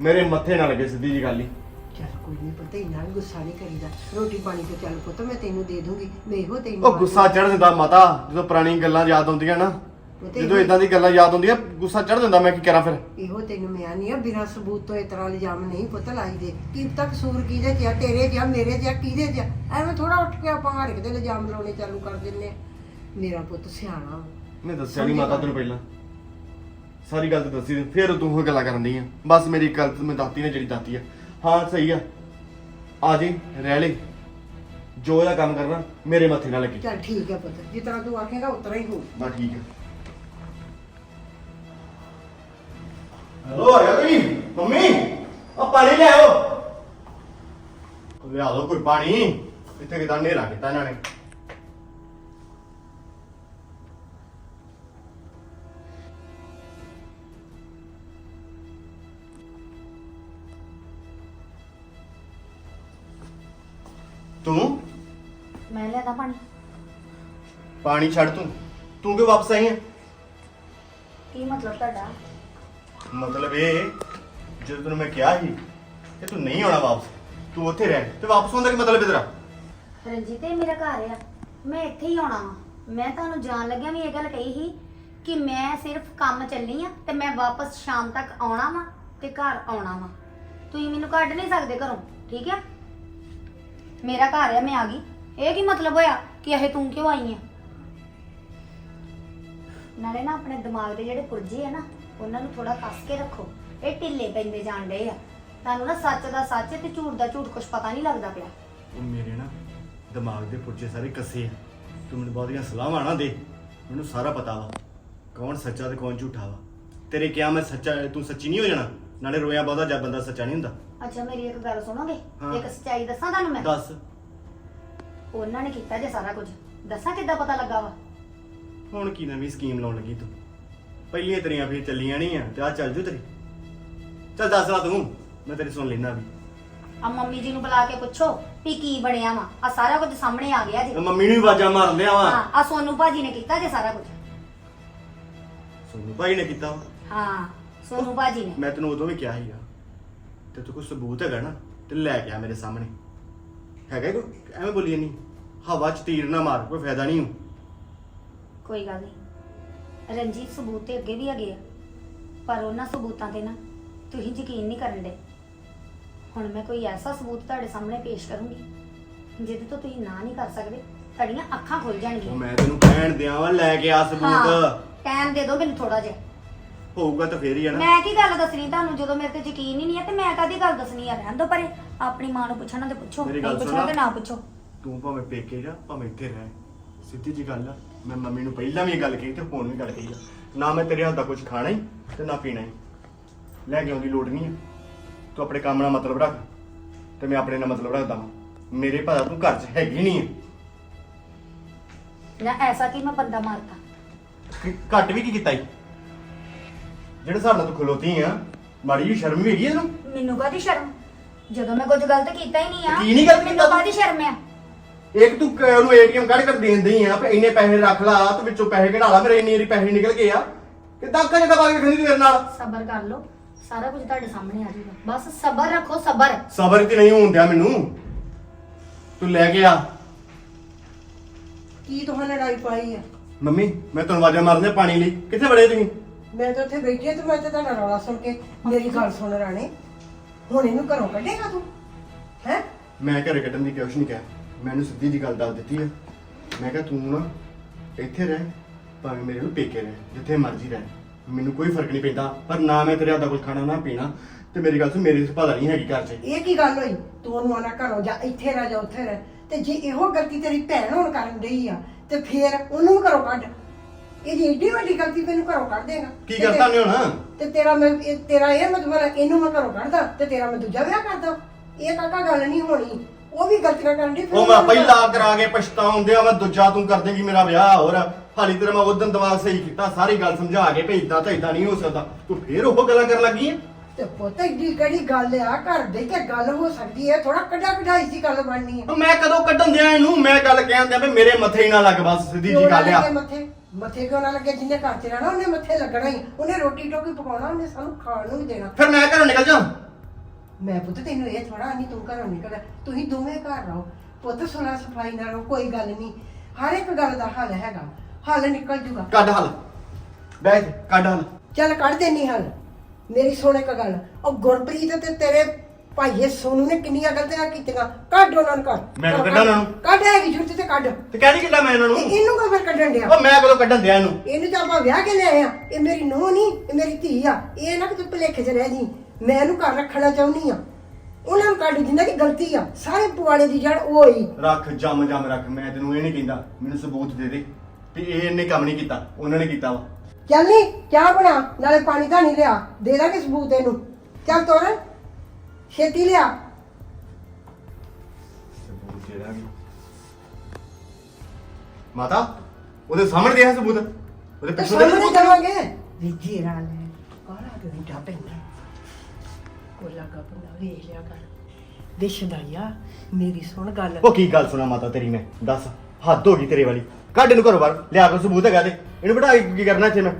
ਮੇਰੇ ਮੱਥੇ ਨਾ ਲੱਗੇ ਸਿੱਧੀ ਜੀ ਗੱਲ ਹੀ। ਚੱਲ ਕੋਈ ਨਹੀਂ ਪਤਾ ਇੰਨਾ ਵੀ ਗੁੱਸਾ ਨਹੀਂ ਕਰੀਦਾ। ਰੋਟੀ ਪਾਣੀ ਤੇ ਚੱਲ ਪੁੱਤ ਮੈਂ ਤੈਨੂੰ ਦੇ ਦੂੰਗੀ। ਮੈਂ ਇਹੋ ਤੈਨੂੰ ਉਹ ਗੁੱਸਾ ਚੜ ਦਿੰਦਾ ਮਾਤਾ ਜਦੋਂ ਪੁਰਾਣੀ ਗੱਲਾਂ ਯਾਦ ਆਉਂਦੀਆਂ ਨਾ ਉਹ ਤੇ ਜਦੋਂ ਇਦਾਂ ਦੀ ਗੱਲਾਂ ਯਾਦ ਆਉਂਦੀਆਂ ਗੁੱਸਾ ਚੜ ਦਿੰਦਾ ਮੈਂ ਕੀ ਕਰਾਂ ਫਿਰ? ਇਹੋ ਤੈਨੂੰ ਮੈਂ ਨਹੀਂ ਆ ਬਿਨਾਂ ਸਬੂਤ ਤੋਂ ਇਸ ਤਰ੍ਹਾਂ ਇਲਜ਼ਾਮ ਨਹੀਂ ਪੁੱਤ ਲਾਈ ਦੇ। ਕੀ ਤੱਕ ਕਸੂਰ ਕਿਹਦੇ ਚ ਆ ਤੇਰੇ ਚ ਆ ਮੇਰੇ ਚ ਆ ਕਿਹਦੇ ਚ ਆ? ਐਵੇਂ ਥੋੜਾ ਉੱਠ ਕੇ ਆਪਾਂ ਹਰ ਇੱਕ ਦੇ ਇਲਜ਼ਾਮ ਲਾਉਣੇ ਚਾਲੂ ਕਰ ਦਿੰਨੇ ਆ। ਮੇਰਾ ਪੁੱਤ ਸਿਆਣਾ ਵਾ। ਮੈਂ ਦੱਸਿਆ ਨਹੀਂ ਮਾਤਾ ਤੈਨੂੰ ਪਹਿਲਾਂ। ਸਾਰੀ ਗੱਲ ਤਾਂ ਦੱਸੀ ਫਿਰ ਤੂੰ ਉਹ ਗੱਲਾਂ ਕਰਨ ਦੀ ਆ। ਬਸ ਮੇਰੀ ਗੱਲ ਮੈਂ ਦਾਤੀ ਨੇ ਜਿਹੜੀ ਦਾਤੀ ਆ। ਹਾਂ ਸਹੀ ਆ। ਆ ਜੀ ਰਹਿ ਲੈ ਜੋ ਇਹਦਾ ਕੰਮ ਕਰਨਾ ਮੇਰੇ ਮੱਥੇ ਨਾਲ ਲੱਗੀ। ਚੱਲ ਠੀਕ ਹੈ ਪੁੱਤ ਜਿਸ ਤਰ੍ਹਾਂ ਤੂੰ ਆਖੇਗਾ ਉਤਰਾ ਹੀ ਹੋ ਬਸ ਠੀਕ ਆ। ਹੈਲੋ ਆ ਗਿਆ ਤੁਸੀਂ। ਮੰਮੀ ਆ ਪਾਣੀ ਲੈ ਆਓ। ਲਿਆ ਦੋ ਕੋਈ ਪਾਣੀ। ਇੱਥੇ ਕਿਦਾਂ ਨੇਰਾ ਕੀਤਾ ਇਹਨਾਂ ਨੇ। ਤੂੰ? ਮੈਂ ਲਿਆਦਾ ਪਾਣੀ। ਪਾਣੀ ਛੱਡ ਤੂੰ। ਤੂੰ ਕਿਉਂ ਵਾਪਸ ਆਈ ਹੈ ਕੀ ਮਤਲਬ ਤੁਹਾਡਾ? ਮਤਲਬ ਇਹ ਜਦੋਂ ਤੈਨੂੰ ਮੈਂ ਕਿਹਾ ਸੀ ਕਿ ਤੂੰ ਨਹੀਂ ਆਉਣਾ ਵਾਪਸ ਤੂੰ ਉੱਥੇ ਰਹਿ ਤੇ ਵਾਪਸ ਆਉਣ ਦਾ ਕੀ ਮਤਲਬ ਹੈ ਤੇਰਾ? ਰਣਜੀਤ ਇਹ ਮੇਰਾ ਘਰ ਆ। ਮੈਂ ਇੱਥੇ ਹੀ ਆਉਣਾ ਵਾ। ਮੈਂ ਤੁਹਾਨੂੰ ਜਾਣ ਲੱਗਿਆ ਵੀ ਇਹ ਗੱਲ ਕਹੀ ਸੀ ਕਿ ਮੈਂ ਸਿਰਫ ਕੰਮ ਚੱਲੀ ਆ ਤੇ ਮੈਂ ਵਾਪਸ ਸ਼ਾਮ ਤੱਕ ਆਉਣਾ ਵਾ ਤੇ ਘਰ ਆਉਣਾ ਵਾ। ਤੁਸੀਂ ਮੈਨੂੰ ਕੱਢ ਨਹੀਂ ਸਕਦੇ ਘਰੋਂ ਠੀਕ ਆ? ਮੇਰਾ ਘਰ ਆ, ਮੈਂ ਆ ਗਈ। ਇਹ ਕੀ ਮਤਲਬ ਹੋਇਆ ਕਿ ਇਹ ਤੂੰ ਕਿਉਂ ਆਈ ਆ? ਨਾਲੇ ਨਾ ਆਪਣੇ ਦਿਮਾਗ ਦੇ ਜਿਹੜੇ ਪੁਰਜੇ ਆ ਨਾ, ਉਹਨਾਂ ਨੂੰ ਥੋੜਾ ਕੱਸ ਕੇ ਰੱਖੋ। ਇਹ ਢਿੱਲੇ ਪੈਂਦੇ ਜਾਣ ਡਏ ਆ। ਤੁਹਾਨੂੰ ਨਾ ਸੱਚ ਦਾ ਸੱਚ ਤੇ ਝੂਠ ਦਾ ਝੂਠ ਕੁਝ ਪਤਾ ਨਹੀਂ ਲੱਗਦਾ ਪਿਆ। ਉਹ ਮੇਰੇ ਨਾ ਦਿਮਾਗ ਦੇ ਪੁਰਜੇ ਸਾਰੇ ਕੱਸੇ ਆ। ਤੂੰ ਮੈਨੂੰ ਬਹੁਤੀਆਂ ਸਲਾਹਾਂ ਨਾ ਦੇ। ਮੈਨੂੰ ਸਾਰਾ ਪਤਾ ਵਾ। ਕੌਣ ਸੱਚਾ ਤੇ ਕੌਣ ਝੂਠਾ ਵਾ। ਤੇਰੇ ਕਿਹਾ ਮੈਂ ਸੱਚਾ, ਤੂੰ ਸੱਚੀ ਨਹੀਂ ਹੋ ਜਾਣਾ। ਨਾਲੇ ਰੋਇਆ ਬਹੁਤਾ ਜਦ ਬੰਦਾ ਸੱਚਾ ਨਹੀਂ ਹੁੰਦਾ। ਅੱਛਾ ਮੇਰੀ ਇੱਕ ਗੱਲ ਸੁਣੋਗੇ? ਹਾਂ। ਇੱਕ ਸੱਚਾਈ ਦੱਸਾਂ ਤੁਹਾਨੂੰ ਮੈਂ? ਦੱਸ। ਉਹਨਾਂ ਨੇ ਕੀਤਾ ਜੇ ਸਾਰਾ ਕੁਝ। ਦੱਸਾਂ ਕਿੱਦਾਂ ਪਤਾ ਲੱਗਾ ਵਾ? ਹੁਣ ਕੀ ਨਵੀਂ ਸਕੀਮ ਲਾਉਣ ਲੱਗੀ ਤੂੰ? ਪਹਿਲੀਆਂ ਤੇਰੀਆਂ ਫਿਰ ਚੱਲੀਆਂ ਨਹੀਂ ਆ ਤੇ ਆ ਚੱਲ ਜੂ ਤੇਰੀ। ਚੱਲ ਦੱਸ ਲਾ ਤੂੰ ਮੈਂ ਤੇਰੀ ਸੁਣ ਲੈਣਾ ਵੀ। ਆ ਮੰਮੀ ਜੀ ਨੂੰ ਬੁਲਾ ਕੇ ਪੁੱਛੋ ਵੀ ਕੀ ਬਣਿਆ ਵਾ। ਆ ਸਾਰਾ ਕੁਝ ਸਾਹਮਣੇ ਆ ਗਿਆ ਜੀ। ਮੰਮੀ ਨੂੰ ਵੀ ਆਵਾਜ਼ਾਂ ਮਾਰ ਲਿਆ ਵਾ। ਹਾਂ ਆ ਸੋਨੂ ਭਾਜੀ ਨੇ ਕੀਤਾ ਜੇ ਸਾਰਾ ਕੁਝ। ਸੋਨੂੰ ਭਾਈ ਨੇ ਕੀਤਾ ਵਾ। ਹਾਂ ਸੋਨੂ ਭਾਜੀ ਨੇ। ਮੈਂ ਤੈਨੂੰ ਉਦੋਂ ਵੀ ਕਿਹਾ ਸੀਗਾ। ਤੇ ਤੂੰ ਕੋਈ ਸਬੂਤ ਹੈਗਾ ਨਾ ਤੇ ਲੈ ਕੇ ਆ ਮੇਰੇ ਸਾਹਮਣੇ। ਹੈਗਾ ਕੋਈ? ਐਵੇਂ ਬੋਲੀ ਨਹੀਂ ਹਵਾ ਚ ਤੀਰ ਨਾ ਮਾਰ ਕੋਈ ਫਾਇਦਾ ਨਹੀਂ ਕੋਈ ਗੱਲ ਨਹੀਂ। ਰਣਜੀਤ ਸਬੂਤ ਤੇ ਅੱਗੇ ਵੀ ਹੈਗੇ ਆ। ਪਰ ਉਹਨਾਂ ਸਬੂਤਾਂ ਤੇ ਨਾ ਤੁਸੀਂ ਯਕੀਨ ਨਹੀਂ ਕਰਨ ਦੇ। ਹੁਣ ਮੈਂ ਕੋਈ ਐਸਾ ਸਬੂਤ ਤੁਹਾਡੇ ਸਾਹਮਣੇ ਪੇਸ਼ ਕਰੂੰਗੀ ਜਿਹਦੇ ਤੋਂ ਤੁਸੀਂ ਨਾ ਨਹੀਂ ਕਰ ਸਕਦੇ ਤੁਹਾਡੀਆਂ ਅੱਖਾਂ ਖੁੱਲ ਉਹ ਜਾਣਗੀਆਂ ਮੈਂ ਤੈਨੂੰ ਕਹਿਣ ਦਿਆਂ ਵਾ ਲੈ ਕੇ ਆ ਸਬੂਤ। ਟਾਈਮ ਦੇ ਦਿਓ ਮੈਨੂੰ ਥੋੜਾ ਜਿਹਾ। ਹੋਊਗਾ ਤਾਂ ਫੇਰ ਹੀ ਆ ਨਾ। ਮੈਂ ਕੀ ਗੱਲ ਦੱਸਣੀ ਤੁਹਾਨੂੰ? ਜਦੋਂ ਮੇਰੇ ਤੇ ਯਕੀਨ ਹੀ ਨਹੀਂ ਹੈ ਤੇ ਮੈਂ ਕਾਦੀ ਗੱਲ ਦੱਸਣੀ ਆ? ਰਹਿਣ ਦੋ ਪਰੇ। ਆਪਣੀ ਮਾਂ ਨੂੰ ਪੁੱਛਣਾ ਤੇ ਪੁੱਛੋ। ਮੇਰੀ ਨਹੀਂ ਗੱਲ ਪੁੱਛਣਾ ਸੁਣ। ਤੇ ਨਾ ਪੁੱਛੋ। ਤੂੰ ਭਾਵੇਂ ਪੇਕੇ ਜਾ ਭਾਵੇਂ ਇੱਥੇ ਰਹਿ। ਸਿੱਧੀ ਜੀ ਗੱਲ ਆ। ਮੈਂ ਮੰਮੀ ਨੂੰ ਪਹਿਲਾਂ ਵੀ ਇਹ ਗੱਲ ਕਹੀ ਤੇ ਹੁਣ ਵੀ ਗੱਲ ਕਹੀ ਆ। ਨਾ ਮੈਂ ਤੇਰੇ ਹੱਥ ਦਾ ਕੁਝ ਖਾਣਾ ਹੀ ਤੇ ਨਾ ਪੀਣਾ ਹੀ। ਲੈ ਕੇ ਆਉਣ ਦੀ ਲੋੜ ਨਹੀਂ ਆ। ਤੂੰ ਆਪਣੇ ਕੰਮ ਨਾਲ ਮਤਲਬ ਰੱਖ। ਤੇ ਮੈਂ ਆਪਣੇ ਨਾਲ ਮਤਲਬ ਰੱਖਦਾ ਹਾਂ ਮੇਰੇ ਭਾਅ ਤੂੰ ਘਰ 'ਚ ਹੈਗੀ ਨਹੀਂ ਜਾਂ ਐਸਾ ਕਿ ਮੈਂ ਬੰਦਾ ਮਾਰਤਾ? ਕਿ ਘੱਟ ਵੀ ਕੀ ਕੀਤਾ ਈ? ਜਿਹੜੇ ਹਿਸਾਬ ਨਾਲ ਤੂੰ ਖਲੋਤੀ ਆ ਮਾੜੀ ਜਿਹੀ ਸ਼ਰਮ ਵੀ ਹੈਗੀ ਆ ਤੈਨੂੰ? ਮੈਨੂੰ ਕਾਦੀ ਸ਼ਰਮ? ਜਦੋਂ ਮੈਂ ਕੁਝ ਗਲਤ ਕੀਤਾ ਹੀ ਨਹੀਂ ਆ ਕੀ ਨਹੀਂ ਗਲਤ ਕੀਤਾ ਮੈਨੂੰ ਤੂੰ? ਕਾਦੀ ਸ਼ਰਮ ਆ? ਇੱਕ ਤੂੰ ਕ- ਉਹਨੂੰ ਏਟੀਐਮ ਕੱਢ ਕੇ ਦੇਂਦੀ ਆ? ਵੀ ਇੰਨੇ ਪੈਸੇ ਰੱਖ ਲਾ ਤੇ ਵਿੱਚੋਂ ਪੈਸੇ ਕਢਾ ਲਾ ਮੇਰੇ ਇੰਨੇ ਵਾਰੀ ਪੈਸੇ ਨਿਕਲ ਗਏ ਆ। ਕਿਦਾਂ ਅੱਖਾਂ ਜਗਾ ਪਾ ਕੇ ਖੰਦੀ ਤੇਰੇ ਨਾਲ? ਸਬਰ ਕਰ ਲਓ ਸਾਰਾ ਕੁਝ ਤੁਹਾਡੇ ਸਾਹਮਣੇ ਆ ਜਾਊਗਾ। ਬਸ ਸਬਰ ਰੱਖੋ ਸਬਰ। ਸਬਰ ਤੇ ਨਹੀਂ ਹੋਣ ਦਿਆ ਮੈਨੂੰ। ਤੂੰ ਲੈ ਕੇ ਆ। ਕੀ ਤੁਹਾਂ ਲੜਾਈ ਪਾਈ ਆ? ਮੰਮੀ ਮੈਂ ਤੁਹਾਨੂੰ ਆਵਾਜ਼ਾਂ ਮਾਰਦੇ ਪਾਣੀ ਲਈ। ਕਿੱਥੇ ਬੜੇ ਤੁਸੀਂ? ਮੈਂ ਤਾਂ ਉੱਥੇ ਬੈਠੀ ਆ ਤੇ ਮੈਂ ਤੇ ਤੁਹਾਡਾ ਰੌਲਾ ਸੁਣ ਕੇ ਮੇਰੀ ਗੱਲ ਸੁਣ ਰਾਣੇ। ਹੁਣ ਇਹਨੂੰ ਘਰੋਂ ਕੱਢੇਗਾ ਤੂੰ ਹੈ? ਮੈਂ ਘਰੇ ਕੱਢਣ ਦੀ ਕੋਸ਼ਿਸ਼ ਨਹੀਂ ਕਿਹਾ। ਮੈਨੂੰ ਸਿੱਧੀ ਜੀ ਗੱਲ ਦੱਸ ਦਿੱਤੀ ਆ। ਮੈਂ ਕਿਹਾ ਤੂੰ ਨਾ ਇੱਥੇ ਰਹਿ ਭਾਵੇਂ ਮੇਰੇ ਨੂੰ ਪੇਕੇ ਰਹਿ ਜਿੱਥੇ ਮਰਜ਼ੀ ਰਹਿ। ਮੈਨੂੰ ਕੋਈ ਫ਼ਰਕ ਨਹੀਂ ਪੈਂਦਾ ਪਰ ਨਾ ਮੈਂ ਤੇਰੇ ਹੱਥ ਦਾ ਕੁਝ ਖਾਣਾ ਨਾ ਪੀਣਾ। ਤੇ ਮੇਰੀ ਗੱਲ ਸੁਣ ਮੇਰੀ ਸੁਭਾਅ ਨਹੀਂ ਹੈਗੀ ਘਰ 'ਚ। ਇਹ ਕੀ ਗੱਲ ਹੋਈ? ਤੂੰ ਉਹਨੂੰ ਆਣਾ ਘਰੋਂ ਜਾ ਇੱਥੇ ਰਹਿ ਜਾ ਉੱਥੇ ਰਹਿ। ਤੇ ਜੇ ਇਹੋ ਗਲਤੀ ਤੇਰੀ ਭੈਣ ਹੁਣ ਕਰਨ ਡਈ ਆ ਤੇ ਫੇਰ ਉਹਨੂੰ ਵੀ ਘਰੋਂ ਕੱਢ। ਇਹਦੀ ਏਡੀ ਵੱਡੀ ਗਲਤੀ ਤੈਨੂੰ ਘਰੋਂ ਕੱਢ ਦੇਗਾ। ਕੀ ਕਰਤਾ ਨੇ ਹੁਣ? ਤੇ ਤੇਰਾ ਮੈਂ ਇਹ- ਤੇਰਾ ਇਹ ਮਤਲਬ ਹੈ ਇਹਨੂੰ ਮੈਂ ਘਰੋਂ ਕੱਢਦਾ ਤੇ ਤੇਰਾ ਮੈਂ ਦੂਜਾ ਵਿਆਹ ਕਰਦਾ। ਇਹ ਕਾਕਾ ਗੱਲ ਨਹੀਂ ਹੋਣੀ। ਉਹ ਵੀ ਗਲਤੀਆਂ ਕਰਨ ਦੀ ਉਹ ਮੈਂ ਪਹਿਲਾਂ ਕਰਾ ਕੇ ਪਛਤਾਉਂਦੇ ਆ ਮੈਂ ਦੂਜਾ ਤੂੰ ਕਰ ਦੇਂਗੀ ਮੇਰਾ ਵਿਆਹ ਹੋਰ ਹਾਲੀ ਤੇਰਾ ਮੈਂ ਉਦੋਂ ਦਿਮਾਗ ਸਹੀ ਕੀਤਾ ਸਾਰੀ ਗੱਲ ਸਮਝਾ ਕੇ ਭੇਜਦਾ ਤਾਂ ਇਦਾਂ ਨਹੀਂ ਹੋ ਸਕਦਾ। ਤੂੰ ਫੇਰ ਉਹ ਗੱਲਾਂ ਕਰਨ ਲੱਗੀ ਆ? ਤੇ ਪੁੱਤ ਏਡੀ ਕਿਹੜੀ ਗੱਲ ਆ? ਘਰ ਦੇ ਕੇ ਗੱਲ ਹੋ ਸਕਦੀ ਹੈ ਥੋੜਾ ਕੱਢਾ ਕਢਾਈ ਸੀ ਗੱਲ ਬਣਨੀ ਹੈ ਮੈਂ ਕਦੋਂ ਕੱਢਣ ਦਿਆਂ ਇਹਨੂੰ? ਮੈਂ ਗੱਲ ਕਹਿਣ ਦਿਆਂ ਵੀ ਮੇਰੇ ਮੱਥੇ ਹੀ ਨਾ ਲੱਗ ਬਸ ਸਿੱਧੀ ਜੀ ਗੱਲ ਆ। ਮੱਥੇ? ਮੱਥੇ ਕਿਉਂ ਨਾ ਲੱਗੇ? ਜਿੰਨੇ ਘਰ ਚ ਰਹਿਣਾ ਉਹਨੇ ਮੱਥੇ ਲੱਗਣਾ ਹੀ। ਉਹਨੇ ਰੋਟੀ ਟੋਕੀ ਪਕਾਉਣਾ ਉਹਨੇ ਸਾਨੂੰ ਖਾਣ ਨੂੰ ਵੀ ਦੇਣਾ। ਫਿਰ ਮੈਂ ਘਰੋਂ ਨਿਕਲ ਜਾ ਮੈਂ ਪੁੱਤ ਤੈਨੂੰ ਇਹ ਥੋੜਾ ਨਹੀਂ ਤੂੰ ਘਰੋਂ ਨਿਕਲ। ਤੁਸੀਂ ਦੋਵੇਂ ਘਰ ਰਹੋ। ਪੁੱਤ ਸੁਲਾ ਸਫ਼ਾਈ ਨਾਲ ਰਹੋ ਕੋਈ ਗੱਲ ਨਹੀਂ। ਹਰ ਇੱਕ ਗੱਲ ਦਾ ਹੱਲ ਹੈਗਾ। ਹੱਲ ਨਿਕਲ ਜੂਗਾ। ਕੱਢ ਹਲ। ਇੱਥੇ, ਕੱਢ ਹਲ। ਚੱਲ ਕੱਢ ਦੇਣੀ ਹੱਲ। ਮੇਰੀ ਸੁਣ ਇੱਕ ਗੱਲ। ਉਹ ਗੁਰਪ੍ਰੀਤ ਤੇ ਤੇਰੇ ਭਾਈਏ ਸੋਨੂ ਨੇ ਕਿੰਨੀਆਂ ਗਲਤੀਆਂ ਕੀਤੀਆਂ। ਕੱਢ ਉਹਨਾਂ ਨੂੰ ਕੱਢ ਮੈਂ ਕਿਉਂ ਕੱਢਾਂ ਉਹਨਾਂ ਨੂੰ? ਕੱਢ ਹੈਗੀ ਜ਼ਰੂਰਤ ਤੇ ਕੱਢ। ਤੇ ਕਹਿ ਕਿੱਦਾਂ ਮੈਂ ਇਹਨਾਂ ਨੂੰ? ਇਹ- ਇਹਨੂੰ ਕੋ ਫਿਰ ਕੱਢਣ ਡਿਆ? ਉਹ ਮੈਂ ਕਦੋਂ ਕੱਢਣ ਦਿਆਂ ਇਹਨੂੰ? ਇਹਨੂੰ ਤਾਂ ਆਪਾਂ ਵਿਆਹ ਕੇ ਲਿਆਏ ਆ। ਇਹ ਮੇਰੀ ਨੂੰਹ ਨਹੀਂ ਇਹ ਮੇਰੀ ਧੀ ਆ। ਇਹ ਨਾ ਕਿ ਤੂੰ ਭੁਲੇਖੇ 'ਚ ਰਹਿ ਜੀ। ਮੈਂ ਇਹਨੂੰ ਘਰ ਰੱਖਣਾ ਚਾਹੁੰਦੀ ਆ। ਉਹਨਾਂ ਨੂੰ ਕੱਢ ਜਿੰਨਾ ਦੀ ਗਲਤੀ ਆ। ਸਾਰੇ ਪੁਆੜੇ ਦੀ ਜੜ ਉਹ ਹੋਈ ਰੱਖ ਜੰਮ ਜੰਮ ਰੱਖ। ਮੈਂ ਤੈਨੂੰ ਇਹ ਨਹੀਂ ਕਹਿੰਦਾ। ਮੈਨੂੰ ਸਬੂਤ ਦੇ ਦੇ ਵੀ ਇਹ ਇਹਨੇ ਕੰਮ ਨਹੀਂ ਕੀਤਾ। ਉਹਨਾਂ ਨੇ ਕੀਤਾ ਵਾ। ਚੱਲ ਨੀ ਚਾਹ ਬਣਾ ਨਾਲੇ ਪਾਣੀ ਤਾਂ ਨਹੀਂ ਲਿਆ। ਦੇ ਦਾਂਗੇ ਸਬੂਤ ਇਹਨੂੰ। ਚੱਲ ਤੋਰ ਛੇਤੀ ਲਿਆ। ਸਬੂਤ ਦੇ ਦਾਂਗੇ ਮਾਤਾ ਉਹਦੇ ਸਾਹਮਣੇ ਦੇ ਸਬੂਤ। ਉਹਦੇ ਤੇ ਪਿੱਛੇ ਦੇ ਸਾਹਮਣੇ ਸਬੂਤ ਜਾਵਾਂਗੇ। ਵਿਜੀ ਰਾਂ ਲੈ ਕਾਲਾ ਦੇ ਨਹੀਂ ਪੈਂਦਾ? ਕੋਲਾ ਕਾ ਬੰਦਾ ਵੇਖ ਲਿਆ ਕਰ। ਦੇਸ਼ਦਾਇਆ ਮੇਰੀ ਸੁਣ ਗੱਲ। ਉਹ ਕੀ ਗੱਲ ਸੁਣਾ ਮਾਤਾ ਤੇਰੀ ਮੈਂ? ਦੱਸ ਹੱਦ ਹੋ ਗਈ ਤੇਰੇ ਵਾਲੀ। ਕੱਢ ਇਹਨੂੰ ਘਰੋਂ ਬਾਹਰ ਲਿਆ ਕੇ ਸਬੂਤ ਹੈਗਾ ਤੇ। ਇਹਨੂੰ ਬਿਠਾ ਕੇ ਕੀ ਕਰਨਾ ਇੱਥੇ ਮੈਂ?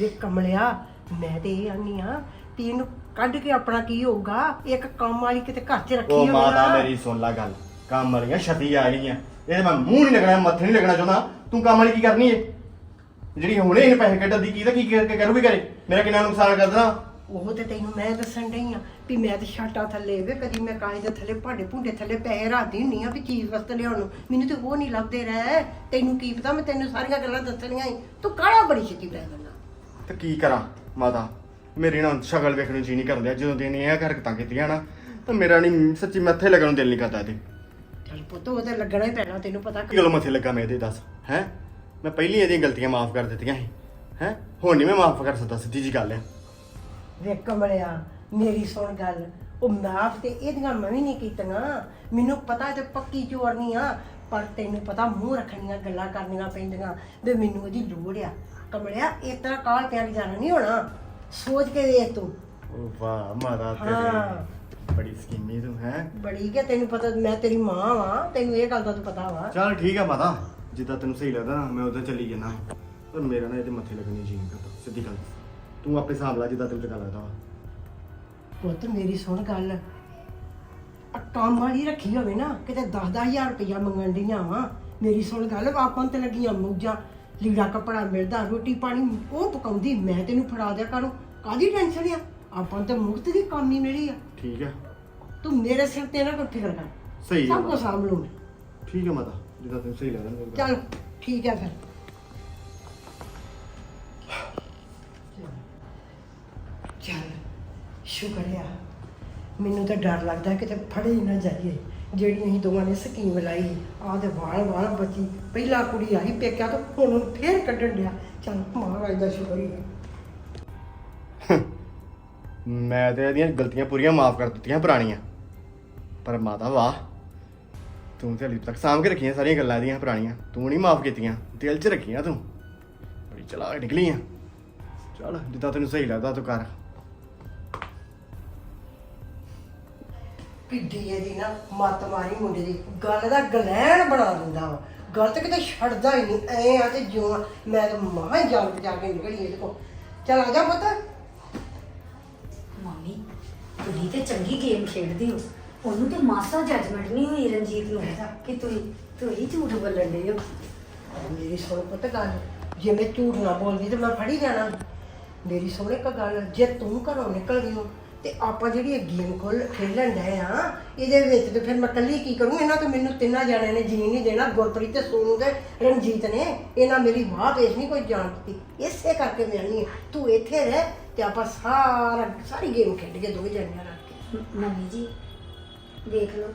ਵੇ ਕਮਲਿਆ ਮੈਂ ਤੇ ਇਹ ਆਨੀ ਆ ਵੀ ਇਹਨੂੰ ਕੱਢ ਕੇ ਆਪਣਾ ਕੀ ਹੋਊਗਾ? ਇੱਕ ਕੰਮ ਵਾਲੀ ਕਿਤੇ ਘਰ 'ਚ ਰੱਖੀ ਉਹ ਮਾਤਾ। ਮੇਰੀ ਸੁਣ ਲੈ ਗੱਲ। ਕੰਮ ਵਾਲੀਆਂ ਛਤੀ ਆ ਰਹੀਆਂ ਇਹਦੇ ਮੈਂ ਮੂੰਹ ਨਹੀਂ ਲੱਗਣਾ ਮੱਥੇ ਨਹੀਂ ਲੱਗਣਾ ਚਾਹੁੰਦਾ। ਤੂੰ ਕੰਮ ਵਾਲੀ ਕੀ ਕਰਨੀ ਏ? ਜਿਹੜੀ ਹੁਣੇ ਇਹਨੇ ਪੈਸੇ ਕੱਢਣ ਦੀ ਕੀ ਤਾਂ ਕੀ ਕਰਕੇ ਕਰੂਗੀ ਕਰੇ ਮੇਰਾ ਕਿੰਨਾ ਨੁਕਸਾਨ ਕਰ ਦੇਣਾ? ਉਹ ਤੇ ਤੈਨੂੰ ਮੈਂ ਦੱਸਣ ਡਈ ਆ ਵੀ ਮੈਂ ਤੇ ਛਾਟਾ ਥੱਲੇ ਵੇ ਕਦੀ ਮੈਂ ਕਾਜ ਦੇ ਥੱਲੇ ਭਾਂਡੇ ਭੁੰਡੇ ਥੱਲੇ ਪੈਸੇ ਰੱਖਦੀ ਹੁੰਨੀ ਆ ਵੀ ਚੀਜ਼ ਵਸਤ ਲਿਆਉਣ ਨੂੰ। ਮੈਨੂੰ ਤੇ ਉਹ ਨਹੀਂ ਲੱਭਦੇ ਰਹਿ। ਤੈਨੂੰ ਕੀ ਪਤਾ ਮੈਂ ਤੈਨੂੰ ਸਾਰੀਆਂ ਗੱਲਾਂ ਦੱਸਣੀਆਂ ਈ। ਤੂੰ ਕਾਹਲਾ ਬੜੀ ਛੇਤੀ ਪੈ ਜਾਣਾ ਤੇ ਕੀ ਕਰਾਂ ਮਾਤਾ? ਮੇਰੀ ਨਾ ਸ਼ਕਲ ਵੇਖਣ ਨੂੰ ਜੀ ਨਹੀਂ ਕਰਦਾ ਜਦੋਂ ਦੀ ਇਹਨੇ ਇਹ ਹਰਕਤਾਂ ਕੀਤੀਆਂ ਨਾ ਤਾਂ ਮੇਰਾ ਨਹੀਂ ਸੱਚੀ ਮੱਥੇ ਲੱਗਣ ਨੂੰ ਦਿਲ ਨਹੀਂ ਕਰਦਾ ਇਹਦੇ। ਚੱਲ ਪੁੱਤ ਉਹ ਤੇ ਲੱਗਣਾ ਹੀ ਪੈਣਾ ਤੈਨੂੰ ਪਤਾ ਕੀ ਗੱਲ ਮੱਥੇ ਲੱਗਾ ਮੈਂ ਇਹਦੇ ਦੱਸ? ਹੈ? ਮੈਂ ਪਹਿਲੀ ਇਹਦੀਆਂ ਗਲਤੀਆਂ ਮਾਫ ਕਰ ਦਿੱਤੀਆਂ ਸੀ। ਹੈ? ਹੁਣ ਨਹੀਂ ਮੈਂ ਮਾਫ ਕਰ ਸਕਦਾ ਸਿੱਧੀ ਜੀ ਗੱਲ ਹੈ ਵੇ ਕਮਲਿਆ ਮੇਰੀ ਸੁਣ ਗੱਲ। ਉਹ ਮਾਫ ਤੇ ਇਹਦੀਆਂ ਮੈਂ ਵੀ ਨਹੀਂ ਕੀਤੀਆਂ। ਮੈਨੂੰ ਪਤਾ ਤੇ ਪੱਕੀ ਚੋਰ ਨਹੀਂ ਆ ਪਰ ਤੈਨੂੰ ਪਤਾ ਮੂੰਹ ਰੱਖਣੀਆਂ ਗੱਲਾਂ ਕਰਨੀਆਂ ਪੈਂਦੀਆਂ। ਵੇ ਮੈਨੂੰ ਉਹਦੀ ਲੋੜ ਆ। ਕਮਲਿਆ ਇਸ ਤਰ੍ਹਾਂ ਕਾਲ ਪਿਆ ਜਾਣਾ ਨਹੀਂ ਹੋਣਾ। ਸੋਚ ਕੇ ਵੇਖ ਤੂੰ। ਉਹ ਵਾਹ ਹਾਂ। ਤੇਰੀ। ਬੜੀ ਸਕੀਮੀ ਤੂੰ ਹੈ? ਬੜੀ ਕਿ ਤੈਨੂੰ ਪਤਾ ਮੈਂ ਤੇਰੀ ਮਾਂ ਵਾਂ ਤੈਨੂੰ ਇਹ ਗੱਲ ਦਾ ਤਾਂ ਪਤਾ ਵਾ। ਚਲ ਠੀਕ ਆ ਮਾਤਾ ਜਿੱਦਾਂ ਤੈਨੂੰ ਸਹੀ ਲੱਗਦਾ ਨਾ ਮੈਂ ਉਧਰ ਚੱਲੀ ਜਾਣਾ ਪਰ ਮੇਰਾ ਨਾ ਇਹਦੇ ਮੱਥੇ ਲੱਗਣੀ ਜੀ ਨਹੀਂ ਕਰਦਾ ਸਿੱਧੀ ਗੱਲ। ਤੂੰ ਆਪੇ ਹਿਸਾਬ ਲਾ ਜਿੱਦਾਂ ਤੈਨੂੰ ਚੰਗਾ ਲੱਗਦਾ ਵਾ। ਪੁੱਤ ਮੇਰੀ ਸੁਣ ਗੱਲ। ਕੰਮ ਵਾਲੀ ਰੱਖੀ ਹੋਵੇ ਨਾ ਕਿਤੇ 10-10000 ਰੁਪਇਆ ਮੰਗਣ ਡੀਆਂ ਵਾ। ਮੇਰੀ ਸੁਣ ਗੱਲ ਆਪਾਂ ਤੇ ਲੱਗੀਆਂ ਮੌਜਾਂ। ਲੀੜਾ ਕੱਪੜਾ ਮਿਲਦਾ ਰੋਟੀ ਪਾਣੀ ਉਹ ਪਕਾਉਂਦੀ ਮੈਂ ਤੈਨੂੰ ਫੜਾ ਦਿਆ ਕਰੂੰ। ਕਾਦੀ ਟੈਨਸ਼ਨ ਆ? ਆਪਾਂ ਨੂੰ ਤੇ ਮੁਕਤ ਦੀ ਕੰਮ ਹੀ ਮਿਲੀ ਆ। ਠੀਕ ਹੈ ਤੂੰ ਮੇਰੇ ਸਿਰ ਤੇ ਨਾ ਕੋਈ ਫਿਕਰ ਕਰ। ਸਹੀ ਸਭ ਹੈ ਕੁਝ ਸਾਂਭ ਲੂੰ ਮੈਂ। ਠੀਕ ਹੈ ਮਾਤਾ ਜਿੱਦਾਂ ਤੈਨੂੰ ਸਹੀ ਲੱਗਦਾ ਮੇਰੀ। ਚੱਲ ਠੀਕ ਹੈ ਫਿਰ। ਚੱਲ ਸ਼ੁਕਰ ਆ। ਮੈਨੂੰ ਤਾਂ ਡਰ ਲੱਗਦਾ ਕਿਤੇ ਫੜੇ ਹੀ ਨਾ ਜਾਈਏ। ਜਿਹੜੀ ਅਸੀਂ ਦੋਵਾਂ ਨੇ ਸਕੀਮ ਲਾਈ ਆਹ ਤੇ ਵਾਲ ਵਾਲ ਬਚੀ, ਪਹਿਲਾ ਕੁੜੀ ਆਈ ਪੇਕਿਆ ਤਾਂ, ਹੁਣ ਉਹਨੂੰ ਫੇਰ ਕੱਢਣ ਡਿਆ। ਚੱਲ ਮਹਾਰਾਜ ਦਾ ਸ਼ੁਕਰ ਹੀ ਹੈ ਮੈਂ ਤੇ ਇਹਦੀਆਂ ਗਲਤੀਆਂ ਪੂਰੀਆਂ ਮਾਫ ਕਰ ਦਿੱਤੀਆਂ ਪੁਰਾਣੀਆਂ। ਪਰ ਮਾਤਾ ਵਾਹ, ਤੂੰ ਤੇ ਹਲੀ ਤੱਕ ਸਾਂਭ ਕੇ ਰੱਖੀਆਂ ਸਾਰੀਆਂ ਗੱਲਾਂ ਇਹਦੀਆਂ ਪੁਰਾਣੀਆਂ। ਤੂੰ ਨਹੀਂ ਮਾਫ ਕੀਤੀਆਂ, ਦਿਲ 'ਚ ਰੱਖੀਆਂ ਤੂੰ। ਬੜੀ ਚਲਾ ਨਿਕਲੀ ਆ। ਚੱਲ, ਜਿੱਦਾਂ ਤੈਨੂੰ ਸਹੀ ਲੱਗਦਾ ਤੂੰ ਕਰ। ਪਿੱਡੀ ਇਹਦੀ ਨਾ ਮੱਤ ਮਾਰੀ ਮੁੰਡੇ ਦੀ। ਗੱਲ ਦਾ ਗਲੈਣ ਬਣਾ ਦਿੰਦਾ ਵਾ। ਗੱਲ ਤੇ ਕਿਤੇ ਛੱਡਦਾ ਹੀ ਨਹੀਂ। ਐ ਆ ਤੇ ਜਿਉਂ ਆ। ਮੈਂ ਤਾਂ ਹੀ ਜਾਨ ਬਚਾ ਕੇ ਨਿਕਲੀ ਇਹਦੇ ਕੋਲ। ਚੱਲ ਆ ਜਾ ਪੁੱਤ। ਮੰਮੀ ਤੁਸੀਂ ਤੇ ਚੰਗੀ ਗੇਮ ਖੇਡਦੇ ਹੋ। ਉਹਨੂੰ ਤੇ ਮਾਸਾ ਜੱਜਮੈਂਟ ਨਹੀਂ ਹੋਈ ਰਣਜੀਤ ਨੂੰ ਕਿ ਤੁਸੀਂ ਤੁਸੀਂ ਝੂਠ ਬੋਲਣ ਦੇ ਹੋ। ਮੇਰੀ ਸੁਣ ਪੁੱਤ ਗੱਲ। ਜੇ ਮੈਂ ਝੂਠ ਨਾ ਬੋਲਦੀ ਤੇ ਮੈਂ ਫੜੀ ਜਾਣਾ। ਮੇਰੀ ਸੁਣ ਇੱਕ ਗੱਲ। ਜੇ ਤੂੰ ਘਰੋਂ ਨਿਕਲ ਗਈ ਹੋ ਤੇ ਆਪਾਂ ਜਿਹੜੀ ਇਹ ਗੇਮ ਖੋਲ, ਖੇਲਣ ਡਏ ਆ, ਇਹਦੇ ਵਿੱਚ ਤੇ ਫਿਰ ਮੈਂ ਇਕੱਲੀ ਕੀ ਕਰੂੰ? ਇਹਨਾਂ ਤੋਂ ਮੈਨੂੰ ਤਿੰਨਾਂ ਜਣਿਆਂ ਨੇ ਜੀਣ ਨਹੀਂ ਦੇਣਾ, ਗੁਰਪ੍ਰੀਤ ਤੇ ਸੋਨੂ ਤੇ ਰਣਜੀਤ ਨੇ। ਇਹਨਾਂ ਮੇਰੀ ਵਾਹ ਪੇਸ਼ ਨਹੀਂ ਕੋਈ ਜਾਣ ਦਿੱਤੀ। ਇਸੇ ਕਰਕੇ ਮੈਂ ਨਹੀਂ ਤੂੰ ਇੱਥੇ ਰਹਿ ਤੇ ਆਪਾਂ ਸਾਰਾ, ਸਾਰੀ ਗੇਮ ਖੇਡ ਕੇ ਦੋਵੇਂ ਜਣਿਆਂ ਰਲ ਕੇ ਮ- ਮੰਮੀ ਜੀ, ਦੇਖ ਲਓ,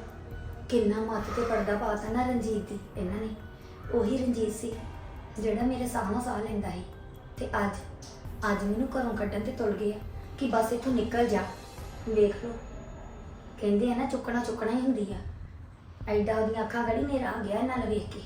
ਕਿੰਨਾ ਮੱਤ ਤੇ ਪਰਦਾ ਪਾਤਾ ਨਾ ਰਣਜੀਤ ਦੀ ਇਹਨਾਂ ਨੇ। ਉਹੀ ਰਣਜੀਤ ਸੀ, ਜਿਹੜਾ ਮੇਰੇ ਸਾਹਮਣੇ ਸਾਹ ਲੈਂਦਾ ਸੀ। ਤੇ ਅੱਜ ਅੱਜ ਮੈਨੂੰ ਘਰੋਂ ਕੱਢਣ ਤੇ ਤੁਲ ਗਿਆ। ਕਿ ਬਸ ਇੱਥੋਂ ਨਿਕਲ ਜਾ। ਵੇਖ ਲੋ ਕਹਿੰਦੇ ਆ ਨਾ, ਚੁੱਕਣਾ ਚੁੱਕਣਾ ਹੀ ਹੁੰਦੀ ਆ। ਐਡਾ ਉਹਦੀਆਂ ਅੱਖਾਂ ਗੜੀ ਮੇਰਾ ਆ ਗਿਆ ਇਹਨਾਂ ਨਾਲ ਵੇਖ ਕੇ।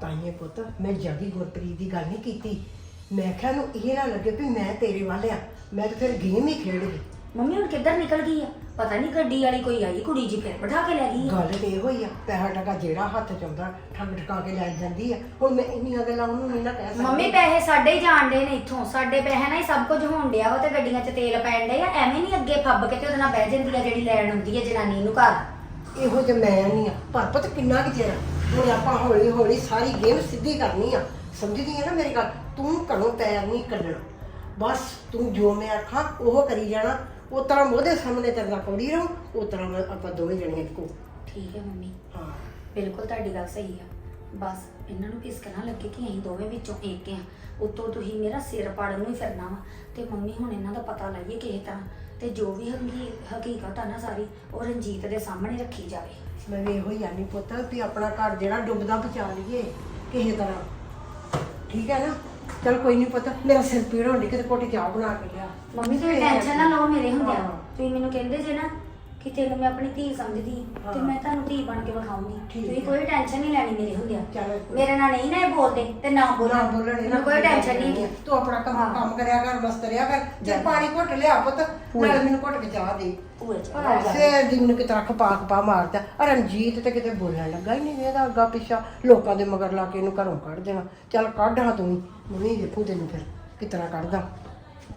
ਤਾਈਏ ਪੁੱਤ, ਮੈਂ ਜਦੀ ਗੁਰਪ੍ਰੀਤ ਦੀ ਗੱਲ ਨਹੀਂ ਕੀਤੀ। ਮੈਂ ਕਿਹਾ ਨੂੰ ਇਹ ਨਾ ਲੱਗੇ ਵੀ ਮੈਂ ਤੇਰੇ ਵੱਲ ਆ। ਮੈਂ ਤਾਂ ਫਿਰ ਗੇਮ ਹੀ ਖੇਡ ਗਈ। ਮੰਮੀ ਹੁਣ ਕਿੱਧਰ ਨਿਕਲ ਗਈ ਆ? ਪਤਾ ਨਹੀਂ ਗੱਡੀ ਵਾਲੀ ਕੋਈ ਆਈ ਕੁੜੀ ਜੀ ਫਿਰ ਬਿਠਾ ਕੇ ਲੈ ਗਈ ਆ। ਗੱਲ ਤੇ ਇਹੋ ਹੀ ਆ ਪੈਸਾ ਟਕਾ ਜਿਹੜਾ ਹੱਥ ਚ ਆਉਂਦਾ ਠੱਗ ਠਕਾ ਕੇ ਲੈ ਜਾਂਦੀ ਆ। ਹੁਣ ਮੈਂ ਇੰਨੀਆਂ ਗੱਲਾਂ ਉਹਨੂੰ ਨਹੀਂ ਨਾ ਕਹਿ ਸਕਦੀ। ਮੰਮੀ ਪੈਸੇ ਸਾਡੇ ਹੀ ਜਾਣਦੇ ਨੇ ਇੱਥੋਂ। ਸਾਡੇ ਪੈਸੇ ਨਾਲ ਹੀ ਸਭ ਕੁਝ ਹੋਣ ਡਿਆ ਵਾ ਤੇ ਗੱਡੀਆਂ 'ਚ ਤੇਲ ਪੈਣ ਡਿਆ ਐਵੇਂ ਨਹੀਂ ਅੱਗੇ ਫੱਬ ਕੇ ਤੇ ਉਹਦੇ ਨਾਲ ਬਹਿ ਜਾਂਦੀ ਆ ਜਿਹੜੀ ਲੈਣ ਆਉਂਦੀ ਹੈ ਜਨਾਨੀ ਨੂੰ ਘਰ। ਇਹੋ ਤੇ ਮੈਂ ਨਹੀਂ ਆ। ਪਰ ਪਤ ਕਿੰਨਾ ਕਿ ਚਿਰ ਆ? ਹੁਣ ਆਪਾਂ ਹੌਲੀ ਹੌਲੀ ਸਾਰੀ ਗੇਮ ਸਿੱਧੀ ਕਰਨੀ ਆ। ਸਮਝਦੀ ਆ ਨਾ ਮੇਰੀ ਗੱਲ? ਤੂੰ ਘਰੋਂ ਪੈਰ ਨਹੀਂ ਕੱਢਣਾ। ਬਸ ਤੂੰ ਜੋ ਮੈਂ ਆਖਾਂ ਉਹ ਕਰੀ ਜਾਣਾ। ਉਹ ਤਰ੍ਹਾਂ ਉਹਦੇ ਸਾਹਮਣੇ ਤੇਰੇ ਨਾਲ ਪੌੜੀ ਰਹੂੰ ਉਹ ਤਰ੍ਹਾਂ ਮੈਂ- ਆਪਾਂ ਦੋਵੇਂ ਜਣੀਆਂ ਇੱਕੋ। ਠੀਕ ਹੈ ਮੰਮੀ। ਹਾਂ। ਬਿਲਕੁਲ ਤੁਹਾਡੀ ਗੱਲ ਸਹੀ ਆ। ਬਸ ਇਹਨਾਂ ਨੂੰ ਕਿਸ ਨਾ ਲੱਗੇ ਕਿ ਅਸੀਂ ਦੋਵੇਂ ਵਿੱਚੋਂ ਇੱਕ ਆ। ਉਤੋਂ ਤੁਸੀਂ ਮੇਰਾ ਸਿਰ ਪਾੜਨ ਨੂੰ ਹੀ ਫਿਰਨਾ ਵਾ। ਤੇ ਮੰਮੀ ਹੁਣ ਇਹਨਾਂ ਦਾ ਪਤਾ ਲਾਈਏ ਕਿਸੇ ਤਰ੍ਹਾਂ। ਤੇ ਜੋ ਵੀ ਹਕੀ- ਹਕੀਕਤ ਆ ਨਾ ਸਾਰੀ ਉਹ ਰਣਜੀਤ ਦੇ ਸਾਹਮਣੇ ਰੱਖੀ ਜਾਵੇ। ਮੈਂ ਵੀ ਇਹੋ ਹੀ ਆਨੀ ਪੁੱਤ ਵੀ ਆਪਣਾ ਘਰ ਜਿਹੜਾ ਡੁੱਬਦਾ ਬਚਾ ਲਈਏ ਕਿਸੇ ਤਰ੍ਹਾਂ। ਠੀਕ ਹੈ ਨਾ? ਚਲ ਕੋਈ ਨਹੀਂ ਪਤਾ ਮੇਰਾ ਸਿਰ ਪੀੜ ਹੋਣੀ ਕਿਤੇ ਕੋਟੀ ਚਾਹ ਬਣਾ ਕੇ ਲਿਆ। ਮੰਮੀ ਤੁਸੀਂ ਟੈਨਸ਼ਨ ਨਾ ਲਓ ਮੇਰੇ ਹੁੰਦਿਆਂ। ਤੁਸੀਂ ਮੈਨੂੰ ਕਹਿੰਦੇ ਜੇ ਨਾ ਕਿ ਤੈਨੂੰ ਮੈਂ ਆਪਣੀ ਧੀ ਸਮਝਦੀ ਤੇ ਹਾਂ। ਮੈਂ ਤੁਹਾਨੂੰ ਧੀ ਬਣ ਕੇ ਵਿਖਾਉਂਗੀ ਠੀਕ ਤੁਸੀਂ ਹੈ। ਕੋਈ ਟੈਨਸ਼ਨ ਨਹੀਂ ਲੈਣੀ ਮੇਰੇ ਹੁੰਦਿਆਂ। ਚੱਲ ਕੋਈ- ਮੇਰੇ ਨਾਲ ਨਹੀਂ ਨਾ ਇਹ ਬੋਲਦੇ ਤੇ ਨਾ ਬੋਲਣ। ਬੋਲਣ ਮੈਨੂੰ ਕੋਈ ਟੈਨਸ਼ਨ ਨਹੀਂ ਹੈ ਤੂੰ ਆਪਣਾ ਕੰਮ ਹਾਂ। ਕੰਮ ਕਰਿਆ ਕਰ ਮਸਤ ਰਿਆ ਕਰ। ਜੇ। ਪਾਣੀ ਘੁੱਟ ਲਿਆ ਪੁੱਤ ਪੂਰੀ। ਨਾਲ ਮੈਨੂੰ ਘੁੱਟ ਕੇ ਚਾਹ ਦੇ। ਭੂਏ ਚ ਹਾਂ, ਫੇਰ ਦੀ ਮੈਨੂੰ ਕਿਤੇ ਖਪਾ ਖਪਾ ਮਾਰਦਾ। ਆ ਰਣਜੀਤ ਤੇ ਕਿਤੇ ਬੋਲਣ ਲੱਗਾ ਹੀ ਨਹੀਂ ਇਹਦਾ ਅੱਗਾ ਪਿੱਛਾ। ਲੋਕਾਂ ਦੇ ਮਗਰ ਲਾ ਕੇ ਇਹਨੂੰ ਘਰੋਂ ਕੱਢ ਦੇਣਾ। ਚੱਲ ਕੱਢ ਹਾਂ ਤੂੰ ਵੀ। ਮੈਂ ਵੀ ਵੇਖੂ ਤੈਨੂੰ ਫਿਰ ਕਿਤਨਾ ਕੱਢਦਾ।